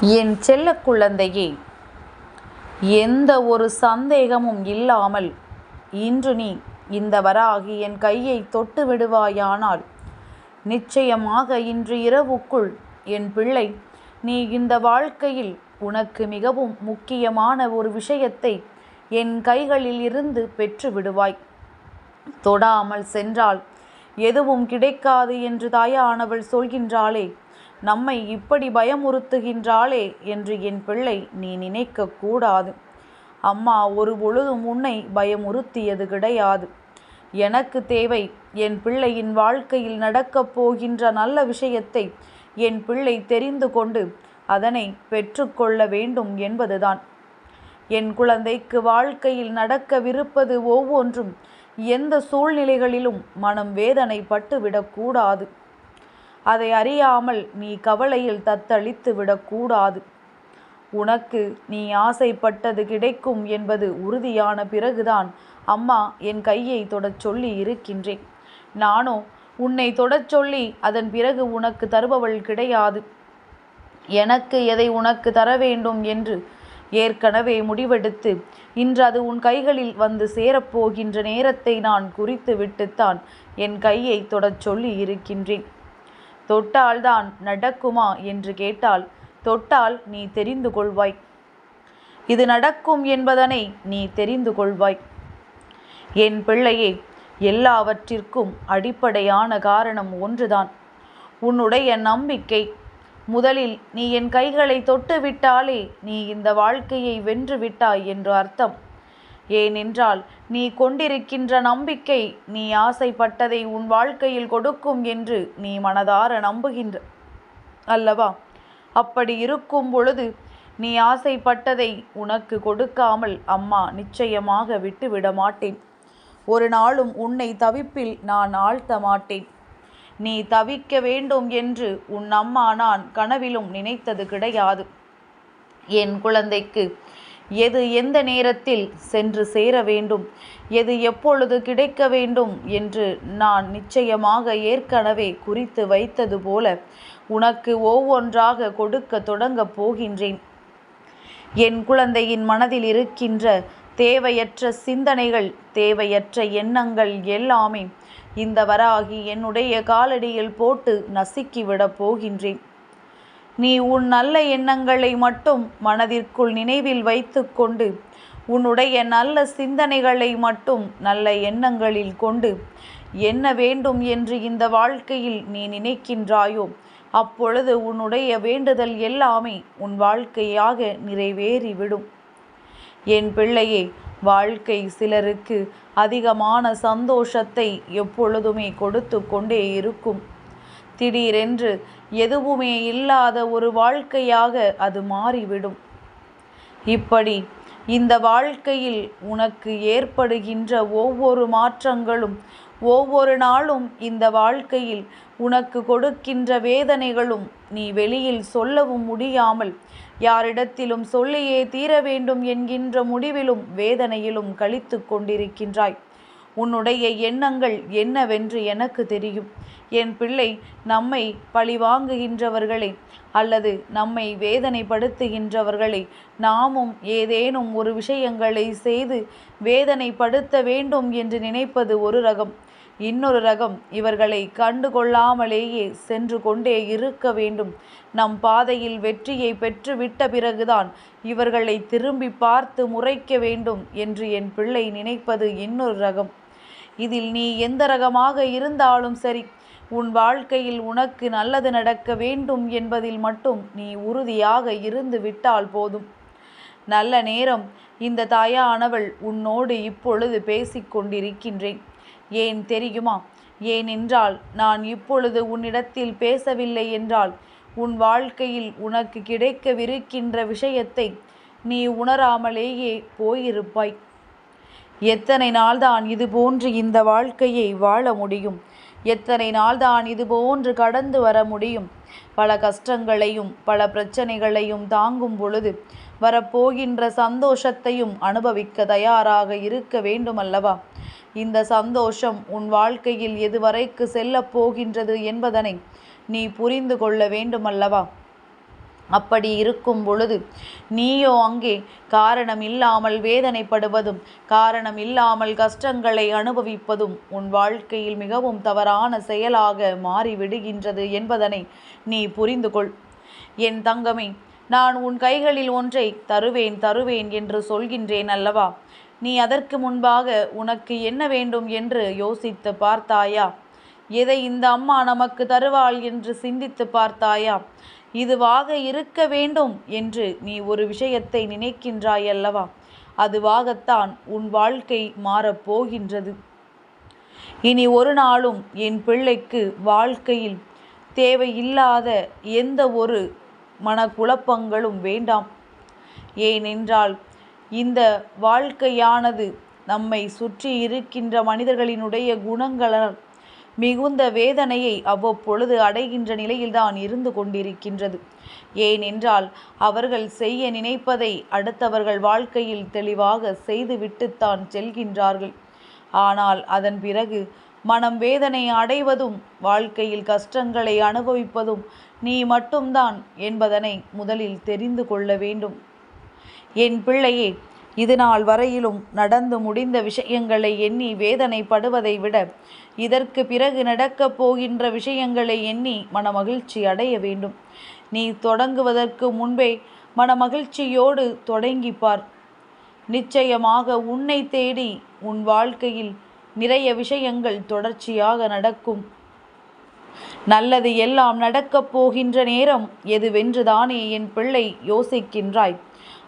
என் செல்ல குழந்தையே எந்த ஒரு சந்தேகமும் இல்லாமல் இன்று நீ இந்த வராகி என் கையை தொட்டு விடுவாயானால் நிச்சயமாக இன்று இரவுக்குள் என் பிள்ளை நீ இந்த வாழ்க்கையில் உனக்கு மிகவும் முக்கியமான ஒரு விஷயத்தை என் கைகளில் இருந்து பெற்று விடுவாய். தொடாமல் சென்றால் எதுவும் கிடைக்காது என்று தாயானவள் சொல்கின்றாளே நம்மை இப்படி பயமுறுத்துகின்றாளே என்று என் பிள்ளை நீ நினைக்க கூடாது அம்மா ஒரு பொழுதும் உன்னை பயமுறுத்தியது கிடையாது. எனக்கு தேவை என் பிள்ளையின் வாழ்க்கையில் நடக்கப் போகின்ற நல்ல விஷயத்தை என் பிள்ளை தெரிந்து கொண்டு அதனை பெற்றுக்கொள்ள வேண்டும் என்பதுதான். என் குழந்தைக்கு வாழ்க்கையில் நடக்கவிருப்பது ஒவ்வொன்றும் எந்த சூழ்நிலைகளிலும் மனம் வேதனைப்பட்டு விடக்கூடாது அதை அறியாமல் நீ கவலையில் தத்தளித்து விடக்கூடாது. உனக்கு நீ ஆசைப்பட்டது கிடைக்கும் என்பது உறுதியான பிறகுதான் அம்மா என் கையை தொடச் சொல்லி இருக்கின்றேன். நானோ உன்னை தொடச் சொல்லி அதன் பிறகு உனக்கு தருபவள் கிடையாது. எனக்கு எதை உனக்கு தர வேண்டும் என்று ஏற்கனவே முடிவெடுத்து இன்று அது உன் கைகளில் வந்து சேரப்போகின்ற நேரத்தை நான் குறித்து விட்டுத்தான் என் கையை தொடச் சொல்லி இருக்கின்றேன். தொட்டால்தான் நடக்குமா என்று கேட்டால் தொட்டால் நீ தெரிந்து கொள்வாய். இது நடக்கும் என்பதனை நீ தெரிந்து கொள்வாய். என் பிள்ளையே எல்லாவற்றிற்கும் அடிப்படையான காரணம் ஒன்றுதான். உன்னுடைய நம்பிக்கை. முதலில் நீ என் கைகளை தொட்டு விட்டாலே நீ இந்த வாழ்க்கையை வென்று விட்டாய் என்று அர்த்தம். ஏனென்றால் நீ கொண்டிருக்கின்ற நம்பிக்கை நீ ஆசைப்பட்டதை உன் வாழ்க்கையில் கொடுக்கும் என்று நீ மனதார நம்புகின்ற அல்லவா? அப்படி இருக்கும் பொழுது நீ ஆசைப்பட்டதை உனக்கு கொடுக்காமல் அம்மா நிச்சயமாக விட்டுவிட மாட்டேன். ஒரு நாளும் உன்னை தவிப்பில் நான் ஆழ்த்த மாட்டேன். நீ தவிக்க வேண்டும் என்று உன் அம்மா நான் கனவிலும் நினைத்தது கிடையாது. என் குழந்தைக்கு எது எந்த நேரத்தில் சென்று சேர வேண்டும்? எது எப்பொழுது கிடைக்க வேண்டும்? என்று நான் நிச்சயமாக ஏற்கனவே குறித்து வைத்தது போல உனக்கு ஒவ்வொன்றாக கொடுக்க தொடங்கப் போகின்றேன். என் குழந்தையின் மனதில் இருக்கின்ற தேவையற்ற சிந்தனைகள் தேவையற்ற எண்ணங்கள் எல்லாமே இந்த வராகி என்னுடைய காலடியில் போட்டு நசுக்கிவிடப் போகின்றேன். நீ உன் நல்ல எண்ணங்களை மட்டும் மனதிற்குள் நினைவில் வைத்துக்கொண்டு உன்னுடைய நல்ல சிந்தனைகளை மட்டும் நல்ல எண்ணங்களில் கொண்டு என்ன வேண்டும் என்று இந்த வாழ்க்கையில் நீ நினைக்கின்றாயோ அப்பொழுது உன்னுடைய வேண்டுதல் எல்லாமே உன் வாழ்க்கையாக நிறைவேறிவிடும். என் பிள்ளையே வாழ்க்கை சிலருக்கு அதிகமான சந்தோஷத்தை எப்பொழுதுமே கொடுத்து கொண்டே இருக்கும். திடீரென்று எதுவுமே இல்லாத ஒரு வாழ்க்கையாக அது மாறிவிடும். இப்படி இந்த வாழ்க்கையில் உனக்கு ஏற்படுகின்ற ஒவ்வொரு மாற்றங்களும் ஒவ்வொரு நாளும் இந்த வாழ்க்கையில் உனக்கு கொடுக்கின்ற வேதனைகளும் நீ வெளியில் சொல்லவும் முடியாமல் யாரிடத்திலும் சொல்லியே தீர வேண்டும் என்கின்ற முடிவிலும் வேதனையிலும் கழித்து கொண்டிருக்கின்றாய். உன்னுடைய எண்ணங்கள் என்னவென்று எனக்கு தெரியும். என் பிள்ளை நம்மை பழிவாங்குகின்றவர்களை அல்லது நம்மை வேதனைப்படுத்துகின்றவர்களை நாமும் ஏதேனும் ஒரு விஷயங்களை செய்து வேதனைப்படுத்த வேண்டும் என்று நினைப்பது ஒரு ரகம். இன்னொரு ரகம் இவர்களை கண்டு கொள்ளாமலேயே சென்று கொண்டே இருக்க வேண்டும். நம் பாதையில் வெற்றியை பெற்று விட்ட பிறகுதான் இவர்களை திரும்பி பார்த்து முறைக்க வேண்டும் என்று என் பிள்ளை நினைப்பது இன்னொரு ரகம். இதில் நீ எந்த ரகமாக இருந்தாலும் சரி உன் வாழ்க்கையில் உனக்கு நல்லது நடக்க வேண்டும் என்பதில் மட்டும் நீ உறுதியாக இருந்து விட்டால் போதும். நல்ல நேரம். இந்த தாயானவள் உன்னோடு இப்பொழுது பேசிக்கொண்டிருக்கின்றேன் ஏன் தெரியுமா? ஏனென்றால் நான் இப்பொழுது உன்னிடத்தில் பேசவில்லை என்றால் உன் வாழ்க்கையில் உனக்கு கிடைக்கவிருக்கின்ற விஷயத்தை நீ உணராமலேயே போயிருப்பாய். எத்தனை நாள்தான் இது போன்று இந்த வாழ்க்கையை வாழ முடியும்? எத்தனை நாள்தான் இது போன்று கடந்து வர முடியும்? பல கஷ்டங்களையும் பல பிரச்சனைகளையும் தாங்கும் பொழுது வரப்போகின்ற சந்தோஷத்தையும் அனுபவிக்க தயாராக இருக்க வேண்டுமல்லவா? இந்த சந்தோஷம் உன் வாழ்க்கையில் எதுவரைக்கு செல்லப் போகின்றது என்பதனை நீ புரிந்து கொள்ள வேண்டுமல்லவா? அப்படி இருக்கும் பொழுது நீயோ அங்கே காரணம் இல்லாமல் வேதனைப்படுவதும் காரணம் இல்லாமல் கஷ்டங்களை அனுபவிப்பதும் உன் வாழ்க்கையில் மிகவும் தவறான செயலாக மாறிவிடுகின்றது என்பதனை நீ புரிந்து கொள் என் தங்கமே நான் உன் கைகளில் ஒன்றை தருவேன் தருவேன் என்று சொல்கின்றேன் அல்லவா? நீ அதற்கு முன்பாக உனக்கு என்ன வேண்டும் என்று யோசித்து பார்த்தாயா? எதை இந்த அம்மா நமக்கு தருவாள் என்று சிந்தித்து பார்த்தாயா? இதுவாக இருக்க வேண்டும் என்று நீ ஒரு விஷயத்தை நினைக்கின்றாயல்லவா? அதுவாகத்தான் உன் வாழ்க்கை மாறப்போகின்றது இனி ஒரு நாளும் என் பிள்ளைக்கு வாழ்க்கையில் தேவையில்லாத எந்த ஒரு மனக்குழப்பங்களும் வேண்டாம். ஏனென்றால் இந்த வாழ்க்கையானது நம்மை சுற்றி இருக்கின்ற மனிதர்களினுடைய குணங்களால் மிகுந்த வேதனையை அவ்வப்பொழுது அடைகின்ற நிலையில்தான் இருந்து கொண்டிருக்கின்றது. ஏனென்றால் அவர்கள் செய்ய நினைப்பதை அடுத்தவர்கள் வாழ்க்கையில் தெளிவாக செய்துவிட்டுத்தான் செல்கின்றார்கள். ஆனால் அதன் பிறகு மனம் வேதனை அடைவதும் வாழ்க்கையில் கஷ்டங்களை அனுபவிப்பதும் நீ மட்டும்தான் என்பதனை முதலில் தெரிந்து கொள்ள வேண்டும். என் பிள்ளையே இதுநாள் வரையிலும் நடந்து முடிந்த விஷயங்களை எண்ணி வேதனைப்படுவதை விட இதற்கு பிறகு நடக்கப் போகின்ற விஷயங்களை எண்ணி மனமகிழ்ச்சி அடைய வேண்டும். நீ தொடங்குவதற்கு முன்பே மனமகிழ்ச்சியோடு தொடங்கி பார். நிச்சயமாக உன்னை தேடி உன் வாழ்க்கையில் நிறைய விஷயங்கள் தொடர்ச்சியாக நடக்கும். நல்லது எல்லாம் நடக்கப் போகின்ற நேரம் எதுவென்றுதானே என் பிள்ளை யோசிக்கின்றாய்.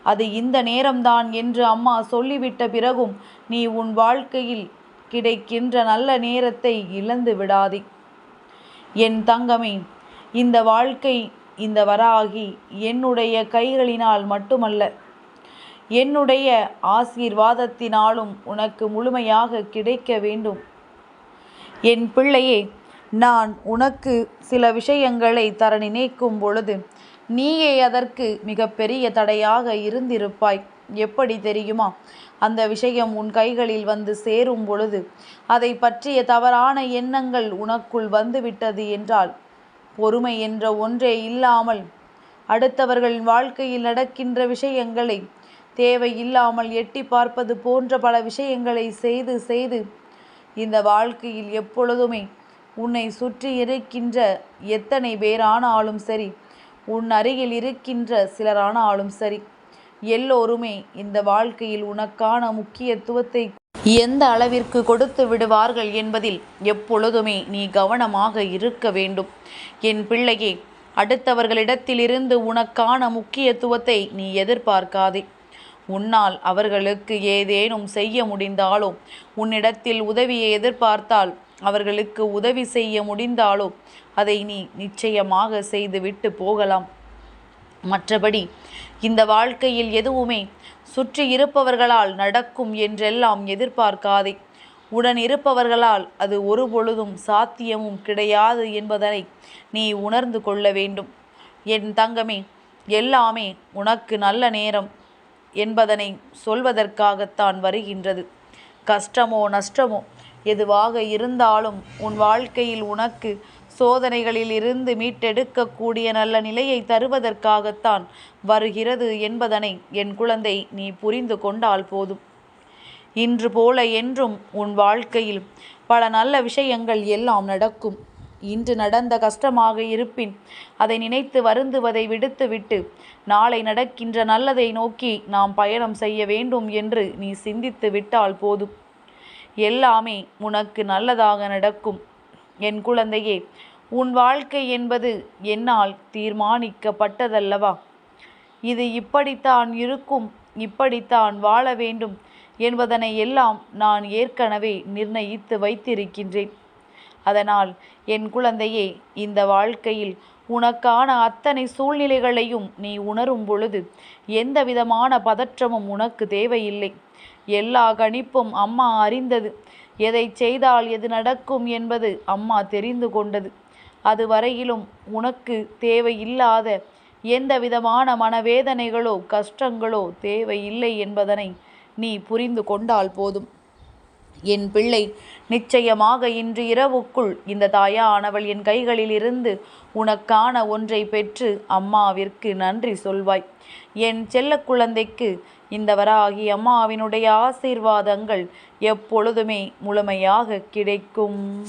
அது இந்த நேரம்தான் என்று அம்மா சொல்லிவிட்ட பிறகும் நீ உன் வாழ்க்கையில் கிடைக்கின்ற நல்ல நேரத்தை இழந்து விடாதே. என் தங்கமே இந்த வாழ்க்கை இந்த வராகி என்னுடைய கைகளினால் மட்டுமல்ல என்னுடைய ஆசீர்வாதத்தினாலும் உனக்கு முழுமையாக கிடைக்க வேண்டும். என் பிள்ளையே நான் உனக்கு சில விஷயங்களை தர நினைக்கும் பொழுது நீயே அதற்கு மிகப்பெரிய தடையாக இருந்திருப்பாய். எப்படி தெரியுமா? அந்த விஷயம் உன் கைகளில் வந்து சேரும் பொழுது அதை பற்றிய தவறான எண்ணங்கள் உனக்குள் வந்துவிட்டது என்றால் பொறுமை என்ற ஒன்றே இல்லாமல் அடுத்தவர்களின் வாழ்க்கையில் நடக்கின்ற விஷயங்களை தேவையில்லாமல் எட்டி பார்ப்பது போன்ற பல விஷயங்களை செய்து செய்து இந்த வாழ்க்கையில் எப்பொழுதுமே உன்னை சுற்றி இருக்கின்ற எத்தனை பேரானாலும் சரி உன் அருகில் இருக்கின்ற சிலரானாலும் சரி. எல்லோருமே இந்த வாழ்க்கையில் உனக்கான முக்கியத்துவத்தை எந்த அளவிற்கு கொடுத்து விடுவார்கள் என்பதில் எப்பொழுதுமே நீ கவனமாக இருக்க வேண்டும். என் பிள்ளையே அடுத்தவர்களிடத்திலிருந்து உனக்கான முக்கியத்துவத்தை நீ எதிர்பார்க்காதே. உன்னால் அவர்களுக்கு ஏதேனும் செய்ய முடிந்தாலோ உன்னிடத்தில் உதவியை எதிர்பார்த்தால் அவர்களுக்கு உதவி செய்ய முடிந்தாலோ அதை நீ நிச்சயமாக செய்துவிட்டு போகலாம். மற்றபடி இந்த வாழ்க்கையில் எதுவுமே சுற்றி இருப்பவர்களால் நடக்கும் என்றெல்லாம் எதிர்பார்க்காதே. உடன் இருப்பவர்களால் அது ஒருபொழுதும் சாத்தியமும் கிடையாது என்பதனை நீ உணர்ந்து கொள்ள வேண்டும். என் தங்கமே எல்லாமே உனக்கு நல்ல நேரம் என்பதனை சொல்வதற்காகத்தான் வருகின்றது. கஷ்டமோ நஷ்டமோ எதுவாக இருந்தாலும் உன் வாழ்க்கையில் உனக்கு சோதனைகளில் இருந்து மீட்டெடுக்கக்கூடிய நல்ல நிலையை தருவதற்காகத்தான் வருகிறது என்பதனை என் குழந்தை நீ புரிந்து கொண்டால் போதும். இன்று போல என்றும் உன் வாழ்க்கையில் பல நல்ல விஷயங்கள் எல்லாம் நடக்கும். இன்று நடந்த கஷ்டமாக இருப்பின் அதை நினைத்து வருந்துவதை விடுத்துவிட்டு நாளை நடக்கின்ற நல்லதை நோக்கி நாம் பயணம் செய்ய வேண்டும் என்று நீ சிந்தித்து விட்டால் போதும். எல்லாமே உனக்கு நல்லதாக நடக்கும். என் குழந்தையே உன் வாழ்க்கை என்பது என்னால் தீர்மானிக்கப்பட்டதல்லவா? இது இப்படித்தான் இருக்கும் இப்படித்தான் வாழ வேண்டும் என்பதனை எல்லாம் நான் ஏற்கனவே நிர்ணயித்து வைத்திருக்கின்றேன். அதனால் என் குழந்தையே இந்த வாழ்க்கையில் உனக்கான அத்தனை சூழ்நிலைகளையும் நீ உணரும் பொழுது எந்த விதமான பதற்றமும் உனக்கு தேவையில்லை. எல்லா கணிப்பும் அம்மா அறிந்தது. எதை செய்தால் எது நடக்கும் என்பது அம்மா தெரிந்து கொண்டது. அதுவரையிலும் உனக்கு தேவையில்லாத எந்த விதமான மனவேதனைகளோ கஷ்டங்களோ தேவையில்லை என்பதனை நீ புரிந்து கொண்டால் போதும். என் பிள்ளை நிச்சயமாக இன்று இரவுக்குள் இந்த தாயானவள் என் கைகளிலிருந்து உனக்கான ஒன்றை பெற்று அம்மாவிற்கு நன்றி சொல்வாய். என் செல்ல குழந்தைக்கு இந்த வராகி அம்மாவினுடைய ஆசீர்வாதங்கள் எப்பொழுதுமே முழுமையாக கிடைக்கும்.